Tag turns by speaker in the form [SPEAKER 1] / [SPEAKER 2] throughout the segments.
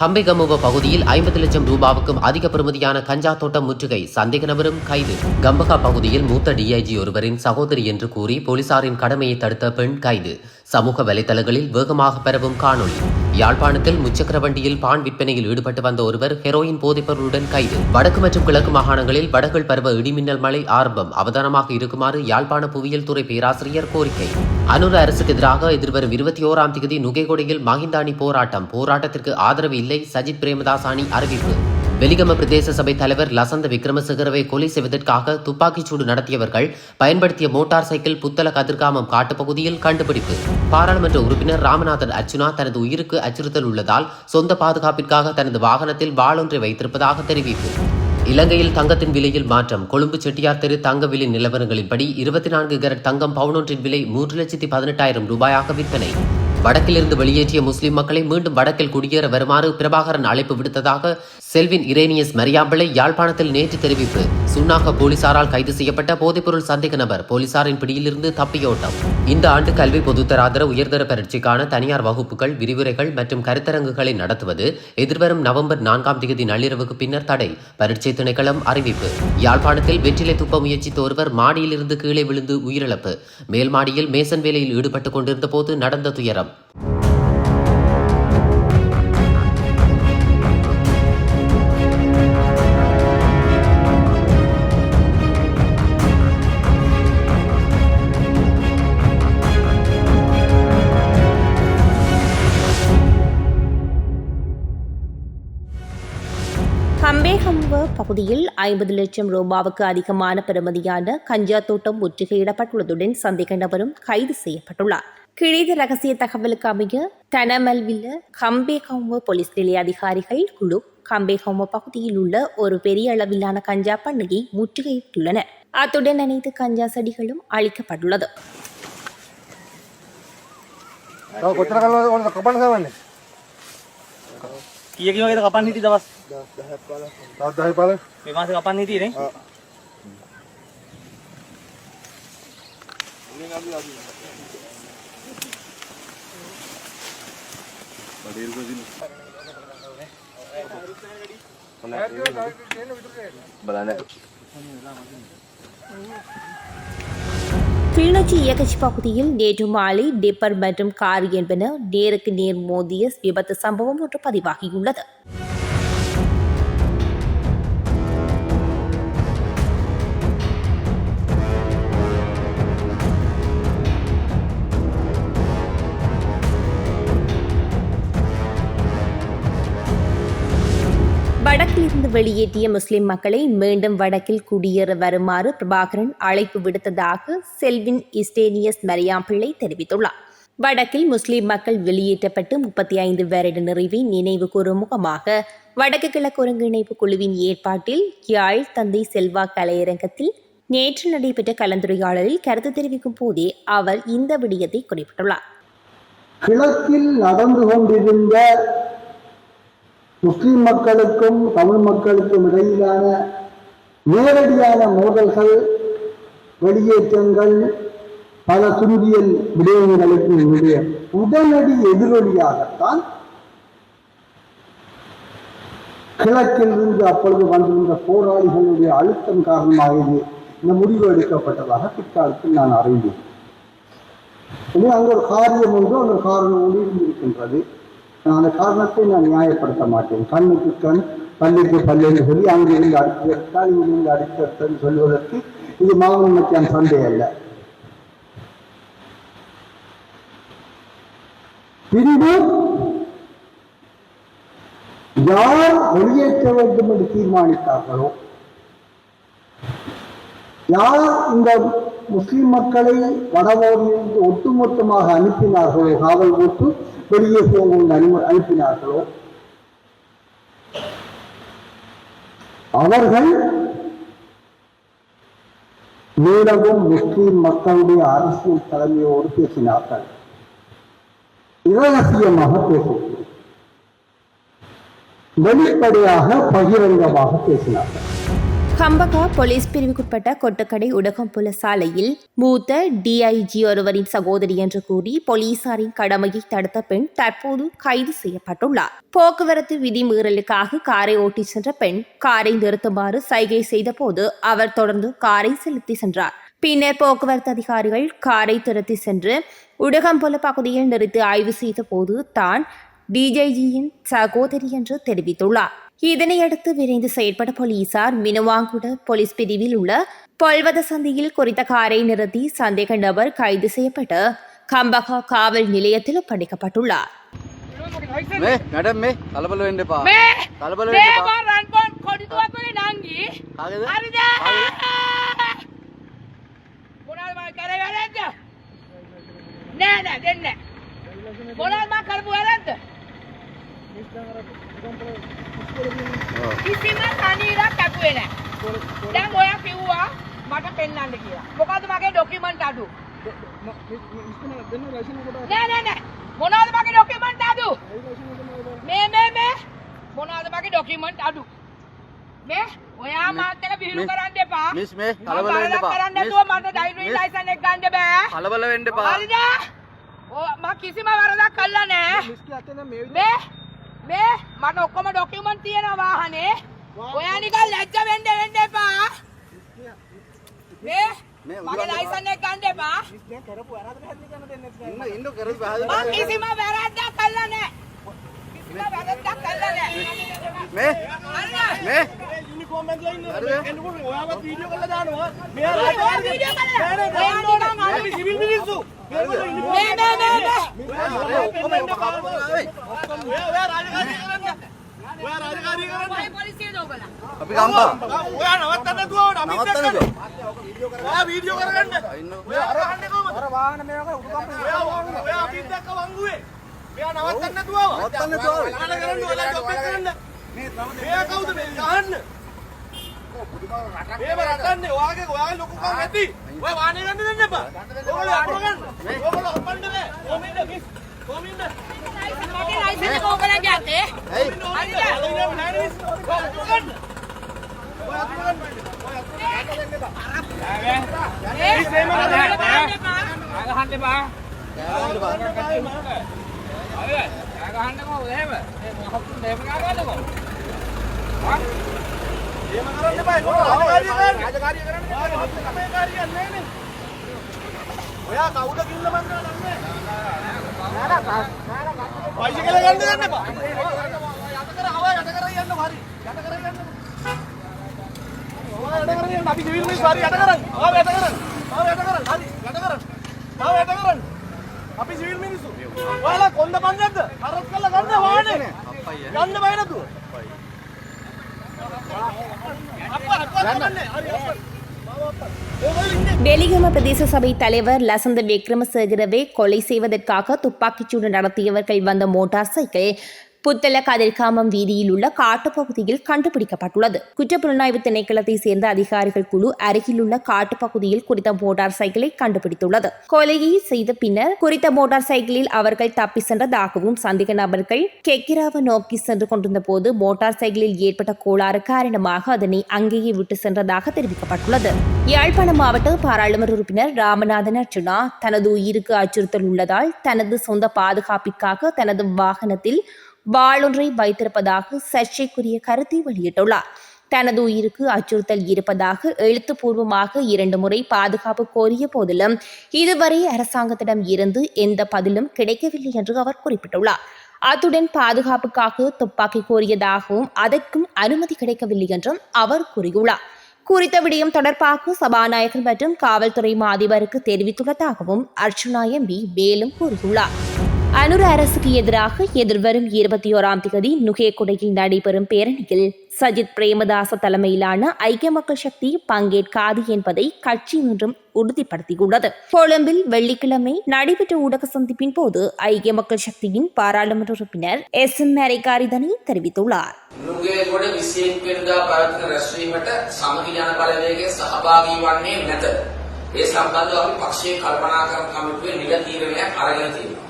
[SPEAKER 1] ஹம்பிகமுவ பகுதியில் ஐம்பது லட்சம் ரூபாவுக்கும் அதிக பெறுமதியான கஞ்சா தோட்டம் முற்றுகை சந்தேக நபரும் கைது. கம்பகா பகுதியில் மூத்த டிஐஜி ஒருவரின் சகோதரி என்று கூறி போலீசாரின் கடமையை தடுத்த பெண் கைது. சமூக வலைதளங்களில் வேகமாக பரவும் காணொளி. யாழ்ப்பாணத்தில் முச்சக்கர வண்டியில் பான் விற்பனையில் ஈடுபட்டு வந்த ஒருவர் ஹெரோயின் போதைப்பொருளுடன் கைது. வடக்கு மற்றும் கிழக்கு மாகாணங்களில் வடகள் பருவ இடிமின்னல் மழை ஆரம்பம். அவதானமாக இருக்குமாறு யாழ்ப்பாண புவியியல் துறை பேராசிரியர் கோரிக்கை. அனுர அரசுக்கு எதிராக எதிர்வரும் இருபத்தி ஓராம் தேதி நுகைகொடையில் மகிந்தாணி போராட்டம். போராட்டத்திற்கு ஆதரவு இல்லை சஜித் பிரேமதாசானி அறிவிப்பு. வெலிகம பிரதேச சபை தலைவர் லசந்த விக்ரமசிகரவை கொலை செய்வதற்காக துப்பாக்கிச்சூடு நடத்தியவர்கள் பயன்படுத்திய மோட்டார் சைக்கிள் புத்தள கதிர்காமம் காட்டுப்பகுதியில் கண்டுபிடிப்பு. பாராளுமன்ற உறுப்பினர் ராமநாதன் அர்ச்சுனா தனது உயிருக்கு அச்சுறுத்தல் உள்ளதால் சொந்த பாதுகாப்பிற்காக தனது வாகனத்தில் வாளொன்றை வைத்திருப்பதாக தெரிவிப்பு. இலங்கையில் தங்கத்தின் விலையில் மாற்றம். கொழும்பு செட்டியார் தெரு தங்க விலை நிலவரங்களின்படி இருபத்தி நான்கு கரட் தங்கம் பவுனொன்றின் விலை மூன்று லட்சத்தி பதினெட்டாயிரம் ரூபாயாக விற்பனை. வடக்கிலிருந்து வெளியேற்றிய முஸ்லிம் மக்களை மீண்டும் வடக்கில் குடியேற வருமாறு பிரபாகரன் அழைப்பு விடுத்ததாக செல்வின் இரேனியஸ் மரியாம்பிளை யாழ்ப்பாணத்தில் நேற்று தெரிவிப்பு. சுன்னாக போலீசாரால் கைது செய்யப்பட்ட போதைப்பொருள் சந்தேக நபர் போலீசாரின் பிடியிலிருந்து தப்பியோட்டம். இந்த ஆண்டு கல்வி பொதுத்தராதர உயர்தர பரீட்சைக்கான தனியார் வகுப்புகள் விரிவுரைகள் மற்றும் கருத்தரங்குகளை நடத்துவது எதிர்வரும் நவம்பர் நான்காம் தேதி நள்ளிரவுக்கு பின்னர் தடை. பரீட்சை திணைக்களம் அறிவிப்பு. யாழ்ப்பாணத்தில் வெற்றிலை துப்ப முயற்சித்த ஒருவர் மாடியிலிருந்து கீழே விழுந்து உயிரிழப்பு. மேல் மாடியில் மேசன் வேலையில் ஈடுபட்டுக் கொண்டிருந்த போது நடந்த துயரம்.
[SPEAKER 2] ஹம்பேஹம்பு பகுதியில் ஐம்பது லட்சம் ரூபாவுக்கு அதிகமான பெறுமதியான கஞ்சா தோட்டம் முற்றுகையிடப்பட்டுள்ளதுடன் சந்தேக நபரும் கைது செய்யப்பட்டுள்ளார். கிடைத்த ரகசிய தகவலுக்கு அமைய தனமல்வில்ல கம்பேகவும போலீஸ் நிலைய அதிகாரிகள் குழு. கம்பேகவும பகுதியில் உள்ள ஒரு பெரிய அளவிலான கஞ்சா பண்ணையை முற்றுகையிட்டுள்ளன. அத்துடன் அனைத்து கஞ்சா செடிகளும் அழிக்கப்பட்டுள்ளது.
[SPEAKER 3] ये
[SPEAKER 2] கிளிநொச்சி இயக்கச்சி பகுதியில் நேற்று மாலை டிப்பர் மற்றும் கார் என்பன நேருக்கு நேர் மோதிய விபத்து சம்பவம் ஒன்று பதிவாகியுள்ளது. நாட்டிலிருந்து வெளியேற்றிய முஸ்லிம் மக்களை மீண்டும் வடக்கில் குடியேற வருமாறு பிரபாகரன் அழைப்பு விடுத்ததாக செல்வின் இஸ்டேனியஸ் மரியாம்பிள்ளை தெரிவித்துள்ளார். வடக்கில் முஸ்லிம் மக்கள் வெளியேற்றப்பட்டு முப்பத்தி ஐந்து வருட நிறைவை நினைவு கூறும் முகமாக வடக்கு கிழக்கு ஒருங்கிணைப்பு குழுவின் ஏற்பாட்டில் யாழ் தந்தை செல்வா கலையரங்கத்தில் நேற்று நடைபெற்ற கலந்துரையாடலில் கருத்து தெரிவிக்கும் போதே அவர் இந்த விடயத்தை குறிப்பிட்டுள்ளார்.
[SPEAKER 4] கிழக்கில் நடந்து கொண்டிருந்த முஸ்லிம் மக்களுக்கும் தமிழ் மக்களுக்கும் இடையிலான நேரடியான மோதல்கள் வெளியேற்றங்கள் பல துன்பியல் விடயங்களுக்கு உடைய உடனடி எதிரொலியாகத்தான் கிழக்கிலிருந்து அப்பொழுது வந்திருந்த போராளிகளுடைய அழுத்தம் காரணமாக இந்த முடிவு எடுக்கப்பட்டதாக பிற்காலத்தில் நான் அறிந்தேன். எனவே அங்கே ஒரு காரியம் ஒன்று அந்த காரணம் ஒன்று இருந்திருக்கின்றது. நான் அந்த காரணத்தை நான் நியாயப்படுத்த மாட்டேன். கண்ணுக்கு கண் பல்லுக்கு பல்லுன்னு சொல்லி அங்கிருந்து அடுத்து இங்கிருந்து அடுத்து எடுத்தன்னு சொல்வதற்கு இது மாவன மத்தியான சண்டை அல்ல பிரிவு யார் வெளியேற்ற வேண்டும் என்று தீர்மானித்தார்களோ யார் இந்த முஸ்லிம் மக்களை வடபகுதியிலிருந்து ஒட்டுமொத்தமாக அனுப்பினார்களோ காவல் போட்டு வெளியே போகும் அனும அனுப்பினார்களோ? அவர்கள் மீளவும் முஸ்லிம் மக்களுடைய அரசியல் தலைமையோடு பேசினார்கள். இரகசியமாக பேசினார்கள். வெளிப்படையாக பகிரங்கமாக பேசினார்கள்.
[SPEAKER 2] கம்பகா போலீஸ் பிரிவுக்குட்பட்ட கொட்டக்கடை உடகம்புல சாலையில் மூத்த டிஐஜி ஒருவரின் சகோதரி என்று கூறி போலீசாரின் கடமையை தடுத்த பெண் தற்போது கைது செய்யப்பட்டுள்ளார். போக்குவரத்து விதிமீறலுக்காக காரை ஓட்டிச் சென்ற பெண் காரை நிறுத்துமாறு சைகை செய்தபோது அவர் தொடர்ந்து காரை செலுத்தி சென்றார். பின்னர் போக்குவரத்து அதிகாரிகள் காரை துரத்தி சென்று உடகம்புல பகுதியில் நிறுத்தி ஆய்வு செய்தபோது தான் டிஜைஜியின் சகோதரி என்று தெரிவித்துள்ளார். இதனையடுத்து விரைந்து செயற்பட்ட போலீசார் மினுவாங்குட போலீஸ் பிரிவில் உள்ள பொல்வத சந்தியில் குறித்த காரை நிறுத்தி சந்தேக நபர் கைது செய்யப்பட்டு கம்பகா காவல் நிலையத்தில்
[SPEAKER 5] பணிக்கப்பட்டுள்ளார் போனால் மா கருப்பு வராது කිසිම තනීරක් ඇපුවේ නෑ දැන් ඔයා කිව්වා මට පෙන්වන්න කියලා. මොකද්ද මගේ ඩොකියුමන්ට් අඩු? නෑ නෑ නෑ. මොනවද මගේ ඩොකියුමන්ට් අඩු? මේ මේ මේ. මොනවද මගේ ඩොකියුමන්ට් අඩු? මේ? ඔයා මාත් එක්ක විහිළු
[SPEAKER 6] මිස්-
[SPEAKER 5] කරන්න එපා.
[SPEAKER 6] මිස් මේ කලබල වෙන්න එපා.
[SPEAKER 5] කරන්න
[SPEAKER 6] මිස්-
[SPEAKER 5] නැතුව මට ඩ්‍රයිවිං
[SPEAKER 6] මිස්-
[SPEAKER 5] ලයිසන් එක ගන්න බෑ.
[SPEAKER 6] කලබල වෙන්න එපා.
[SPEAKER 5] හරිද? ඔය මම කිසිම වරදක් කළා නෑ. මේ මේ මට ඔක්කොම ඩොකියුමන්ට් තියෙනවා වාහනේ. ඔයා නිකන් ලැජ්ජ වෙන්න වෙන්න එපා. මේ
[SPEAKER 6] මේ
[SPEAKER 5] මගේ ලයිසන් එක ගන්න එපා. මම කිසිම වැරද්දක් කළා නෑ කිසිම වැරද්දක් කළා නෑ
[SPEAKER 6] මේ
[SPEAKER 5] කෝමෙන්ට්
[SPEAKER 6] වලින්
[SPEAKER 3] එන්නකොට ඔයාලත් වීඩියෝ කරලා දානවා මෙයා
[SPEAKER 5] රටවල් වීඩියෝ කරලා නෑ
[SPEAKER 3] නෑ
[SPEAKER 7] සිවිල් මිනිස්සු
[SPEAKER 5] මේ මේ මේ මේ
[SPEAKER 6] ඔක්කොම ඔක්කොම ඔයා රාජකාරී
[SPEAKER 5] කරන්නේ ඔයා රාජකාරී කරන්නේ පොලිසිය දෝබලා
[SPEAKER 6] අපි ගම්පා
[SPEAKER 3] ඔයා නවත්තන්න දුවවට
[SPEAKER 6] අමිත් දැක්කද
[SPEAKER 3] ඔයා වීඩියෝ කරගන්න ඔයා අර අහන්නේ කොහමද අර වාහන මේක උඩුකම්ප ඔයා අමිත් දැක්ක වංගුවේ මෙයා නවත්තන්න දුවව
[SPEAKER 6] නවත්තන්න
[SPEAKER 3] දුවව කරන්න ඔයාලා ජොබ් එක කරන්න මේ කවුද මේ ගහන්න ඒව රටන්නේ ඔයාගේ ඔයාගේ ලොකු කම නැති. ඔය වානේ ගන්න දෙන්න එපා. ඔයගොල්ලෝ අඬ ගන්න. ඔයගොල්ලෝ හම්බන්න බෑ. කොමින්ද මිස්. කොමින්ද.
[SPEAKER 5] මගේ ලයිසන් එක ඕගලගේ අතේ.
[SPEAKER 6] ඇයි?
[SPEAKER 5] හරි
[SPEAKER 8] නෑ.
[SPEAKER 5] ඔයගොල්ලෝ නෑ මිස්. ඔය අතුර ගන්න. ඔය අතුර ගන්න. ඔය අතුර ගන්න දෙන්න
[SPEAKER 8] එපා. නෑ. මිස් එහෙම කරන්න එපා. අහන්න එපා. අහන්න එපා. හරි. ගහන්නකෝ එහෙම. මේ මොහොත් එහෙම ගහන්නකෝ.
[SPEAKER 3] හා එහෙම කරන්න එපා රාජකාරිය කරන්න රාජකාරිය කරන්න තමයි කාරිය නෑනේ ඔයා කවුද කිල්ල මන්ද නන්නේ බයිසිකල ගන්න ගන්න එපා යට කර හවා යට කර යන්න හරි යට කර යන්න ඔයා යට කර යන්න අපි සිවිල් මිනිස් හරි යට කරන් ආව යට කරන් ආව යට කරන් හරි යට කරන් ආව යට කරන් අපි සිවිල් මිනිස්සු ඔයාලා කොන්ද පන්දක්ද හරස් කරලා ගන්න වාහනේ යන්න බය නැතුව
[SPEAKER 2] வெலிகம பிரதேச சபை தலைவர் லசந்த விக்ரமசேகரவை கொலை செய்வதற்காக துப்பாக்கிச்சூடு நடத்தியவர்கள் வந்த மோட்டார் சைக்கிள் புத்தள கதிர்காமம் வீதியில் உள்ள காட்டுப்பகுதியில் கண்டுபிடிக்கப்பட்டுள்ளது. குற்றப்புலனாய்வு திணைக்களத்தை சேர்ந்த அதிகாரிகள் குழு அருகிலுள்ள காட்டுப்பகுதியில் குறித்த மோட்டார் சைக்கிளை கண்டுபிடித்துள்ளது. கொலையை செய்த பின்னர் குறித்த மோட்டார் சைக்கிளில் அவர்கள் தப்பி சென்றதாகவும் சந்தேக நபர்கள் கெக்கிராவை நோக்கி சென்று கொண்டிருந்த போது மோட்டார் சைக்கிளில் ஏற்பட்ட கோளாறு காரணமாக அதனை அங்கேயே விட்டு சென்றதாக தெரிவிக்கப்பட்டுள்ளது. யாழ்ப்பாண மாவட்ட பாராளுமன்ற உறுப்பினர் ராமநாதன் அர்ச்சுனா தனது உயிருக்கு அச்சுறுத்தல் உள்ளதால் தனது சொந்த பாதுகாப்பிற்காக தனது வாகனத்தில் வாளொன்றை வைத்திருப்பதாக சர்ச்சைக்குரிய கருத்தை வெளியிட்டுள்ளார். தனது உயிருக்கு அச்சுறுத்தல் இருப்பதாக எழுத்துப்பூர்வமாக இரண்டு முறை பாதுகாப்பு கோரிய போதிலும் இதுவரை அரசாங்கத்திடம் இருந்து எந்த பதிலும் கிடைக்கவில்லை என்று அவர் குறிப்பிட்டுள்ளார். அத்துடன் பாதுகாப்புக்காக துப்பாக்கி கோரியதாகவும் அதற்கும் அனுமதி கிடைக்கவில்லை என்றும் அவர் கூறியுள்ளார். குறித்த விடயம் தொடர்பாக சபாநாயகர் மற்றும் காவல்துறை மாதிபருக்கு தெரிவித்துள்ளதாகவும் அர்ச்சுனா எம்பி மேலும் கூறியுள்ளார். அனுர அரசுக்கு எதிராக எதிர்வரும் இருபத்தி ஓராம் தேதி நுகேகுடையில் நடைபெறும் பேரணியில் சஜித் பிரேமதாச தலைமையிலான ஐக்கிய மக்கள் சக்தி பங்கேற்காது என்பதை கட்சி இன்றும் உறுதிப்படுத்தியுள்ளது கொழும்பில் வெள்ளிக்கிழமை நடைபெற்ற ஊடக சந்திப்பின் போது ஐக்கிய மக்கள் சக்தியின் பாராளுமன்ற உறுப்பினர் எஸ் எம் மேரிகார் இதனை தெரிவித்துள்ளார்
[SPEAKER 7] නුගේගොඩ 21 වෙනිදා පැවැත්වෙන රැස්වීමට සමගි ජන බලවේගයේ සහභාගී වන්නේ නැත. ඒ සම්බන්ධව අපි පක්ෂයේ කල්පනා කරන කමිටුවේ නිල තීරණයක් අරගෙන තියෙනවා.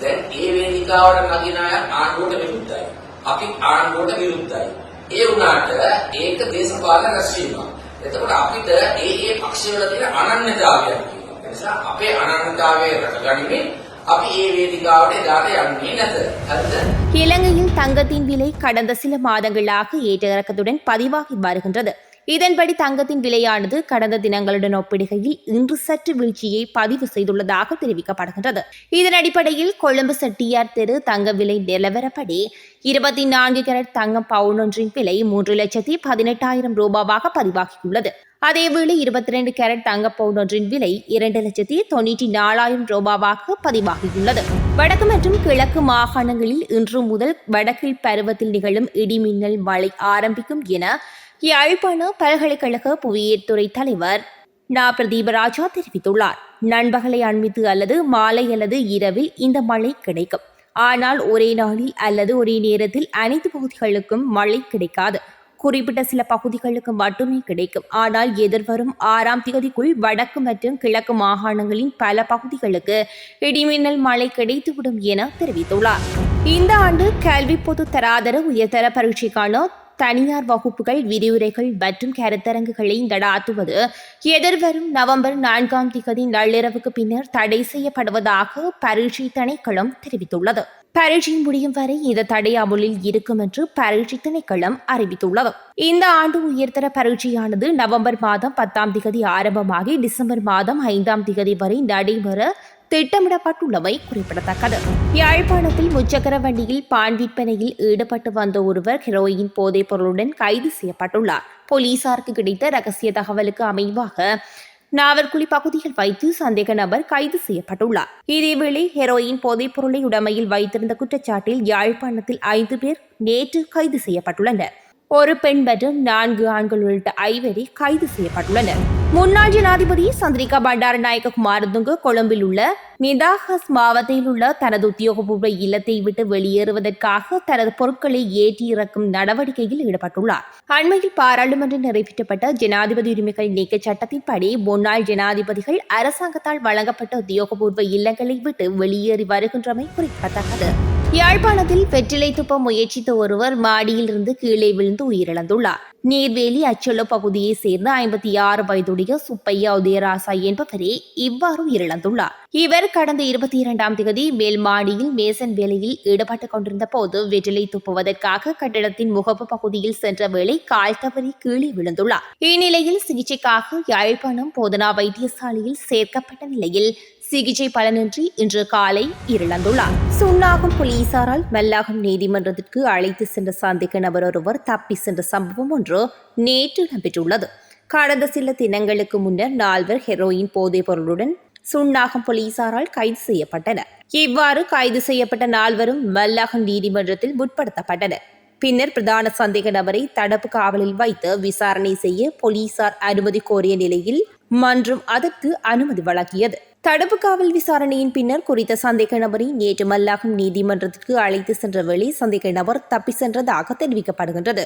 [SPEAKER 7] දැන් ඒ වේදිකාවට නගින අය ආණ්ඩුවට විරුද්ධයි. අපි ආණ්ඩුවට විරුද්ධයි. ඒ වුණාට ඒක දේශපාලන රැස්වීමක්. එතකොට අපිට ඒ ඒ පක්ෂවල තියෙන අනන්‍යතාවයක් තියෙනවා. ඒ නිසා අපේ අනන්‍යතාවය රැකගනිමින් අපි මේ වේදිකාවට එදාට යන්නේ නැත. හරිද?
[SPEAKER 2] இலங்கையில் தங்கத்தின் விலை கடந்த சில மாதங்களாக ஏற்ற இறக்கத்துடன் பதிவாகி வருகின்றது இதன்படி தங்கத்தின் விலையானது கடந்த தினங்களுடன் ஒப்பிடுகையில் இன்று சற்று வீழ்ச்சியை பதிவு செய்துள்ளதாக தெரிவிக்கப்படுகின்றது. இதன் அடிப்படையில் கொழும்பு செட்டியார் தெரு தங்க விலை நிலவரப்படி இருபத்தி நான்கு கேரட் தங்கம் பவுன் ஒன்றின் விலை மூன்று லட்சத்தி பதினெட்டாயிரம் ரூபாவாக பதிவாகியுள்ளது. அதேவேளை இருபத்தி ரெண்டு கேரட் தங்க பவுன் ஒன்றின் விலை இரண்டு லட்சத்தி தொண்ணூற்றி நாலாயிரம் ரூபாவாக பதிவாகியுள்ளது. வடக்கு மற்றும் கிழக்கு மாகாணங்களில் இன்று முதல் வடக்கில் பருவத்தில் நிகழும் இடிமின்னல் மழை ஆரம்பிக்கும் என யாழ்ப்பாண பல்கலைக்கழக புவியியல் துறை தலைவர். நா. பிரதீபராஜா தெரிவித்துள்ளார். நண்பகலை அண்மித்து அல்லது மாலை அல்லது இரவில் இந்த மழை கிடைக்கும். ஆனால் ஒரே நாளில் அல்லது ஒரே நேரத்தில் அனைத்து பகுதிகளுக்கும் மழை கிடைக்காது. குறிப்பிட்ட சில பகுதிகளுக்கு மட்டுமே கிடைக்கும். ஆனால் எதிர்வரும் ஆறாம் தேதிக்குள் வடக்கு மற்றும் கிழக்கு மாகாணங்களின் பல பகுதிகளுக்கு இடிமின்னல் மழை கிடைத்துவிடும் என தெரிவித்துள்ளார். இந்த ஆண்டு கல்வி பொது தராதர உயர்தர பரீட்சைக்கான தனியார் வகுப்புகள் விரிவுரைகள் மற்றும் கருத்தரங்குகளை நடாத்துவது. எதிர்வரும் நவம்பர் நான்காம் திகதி நள்ளிரவுக்கு பின்னர் தடை செய்யப்படுவதாக பரீட்சை திணைக்களம் தெரிவித்துள்ளது. பரீட்சை முடியும் வரை இந்த தடை அமுலில் இருக்கும் என்று பரீட்சை திணைக்களம் அறிவித்துள்ளது. இந்த ஆண்டு உயர்தர பரீட்சையானது நவம்பர் மாதம் பத்தாம் திகதி ஆரம்பமாகி டிசம்பர் மாதம் ஐந்தாம் திகதி வரை நடைபெற திட்டமிடப்பட்டுள்ளமை குறிப்பிடத்தக்கது. யாழ்ப்பாணத்தில் முச்சக்கர வண்டியில் பான் விற்பனையில் ஈடுபட்டு வந்த ஒருவர் ஹெரோயின் போதைப் பொருளுடன் கைது செய்யப்பட்டுள்ளார். போலீசாருக்கு கிடைத்த ரகசிய தகவலுக்கு அமைவாக நாவற்குழி பகுதியில் வைத்து சந்தேக நபர் கைது செய்யப்பட்டுள்ளார். இதேவேளை ஹெரோயின் போதைப் பொருளை உடமையில் வைத்திருந்த குற்றச்சாட்டில் யாழ்ப்பாணத்தில் ஐந்து பேர் நேற்று கைது செய்யப்பட்டுள்ளனர். ஒரு பெண் மற்றும் நான்கு ஆண்கள் உள்ளிட்ட ஐவரை கைது செய்யப்பட்டுள்ளனர். முன்னாள் ஜனாதிபதி சந்திரிகா பண்டாரநாயக்க குமாரதுங்க கொழும்பில் உள்ள நிதாஹஸ் மாவட்டத்தில் உள்ள தனது உத்தியோகபூர்வ இல்லத்தை விட்டு வெளியேறுவதற்காக தனது பொருட்களை ஏற்றி இறக்கும் நடவடிக்கையில் ஈடுபட்டுள்ளார். அண்மையில் பாராளுமன்றம் நிறைவேற்றப்பட்ட ஜனாதிபதி உரிமைகள் நீக்க சட்டத்தின்படி முன்னாள் ஜனாதிபதிகள் அரசாங்கத்தால் வழங்கப்பட்ட உத்தியோகபூர்வ இல்லங்களை விட்டு வெளியேறி வருகின்றமை குறிப்பிடத்தக்கது. யாழ்ப்பாணத்தில் வெற்றிலை துப்ப முயற்சித்த ஒருவர் மாடியிலிருந்து கீழே விழுந்து உயிரிழந்துள்ளார். நீர்வேலி அச்சொல்ல பகுதியை சேர்ந்த ஐம்பத்தி ஆறு வயதுடைய சுப்பையா உதயராசா என்பவரே இவ்வாறு உயிரிழந்துள்ளார். இவர் கடந்த இருபத்தி இரண்டாம் தேதி மேல் மாடியில் மேசன் வேலையில் ஈடுபட்டுக் கொண்டிருந்த போது வெற்றிலை துப்புவதற்காக கட்டிடத்தின் முகப்பு பகுதியில் சென்ற வேளை கால் தவறி கீழே விழுந்துள்ளார். இந்நிலையில் சிகிச்சைக்காக யாழ்ப்பாணம் போதனா வைத்தியசாலையில் சேர்க்கப்பட்ட நிலையில் சிகிச்சை பலனின்றி இன்று காலை இறந்துள்ளார் சுன்னாகம் போலீசாரால் மல்லாகம் நீதிமன்றத்திற்கு அழைத்து சென்ற சந்தேக நபர் ஒருவர் தப்பி சென்ற சம்பவம் ஒன்று நேற்று இடம்பெற்றுள்ளது. கடந்த சில தினங்களுக்கு முன்னர் நால்வர் ஹெரோயின் போதைப் பொருளுடன் சுன்னாகம் போலீசாரால் கைது செய்யப்பட்டனர். இவ்வாறு கைது செய்யப்பட்ட நால்வரும் மல்லாகம் நீதிமன்றத்தில் முற்படுத்தப்பட்டனர். பின்னர் பிரதான சந்தேக நபரை தடப்பு காவலில் வைத்து விசாரணை செய்ய போலீசார் அனுமதி கோரிய நிலையில் மன்றம் அதற்கு அனுமதி வழங்கியது. தடுப்பு காவல் விசாரணையின் பின்னர் குறித்த சந்தேக நபரை நேற்று மல்லாகம் நீதிமன்றத்திற்கு அழைத்து சென்ற வேளை சந்தேக நபர் தப்பி சென்றதாக தெரிவிக்கப்படுகின்றது.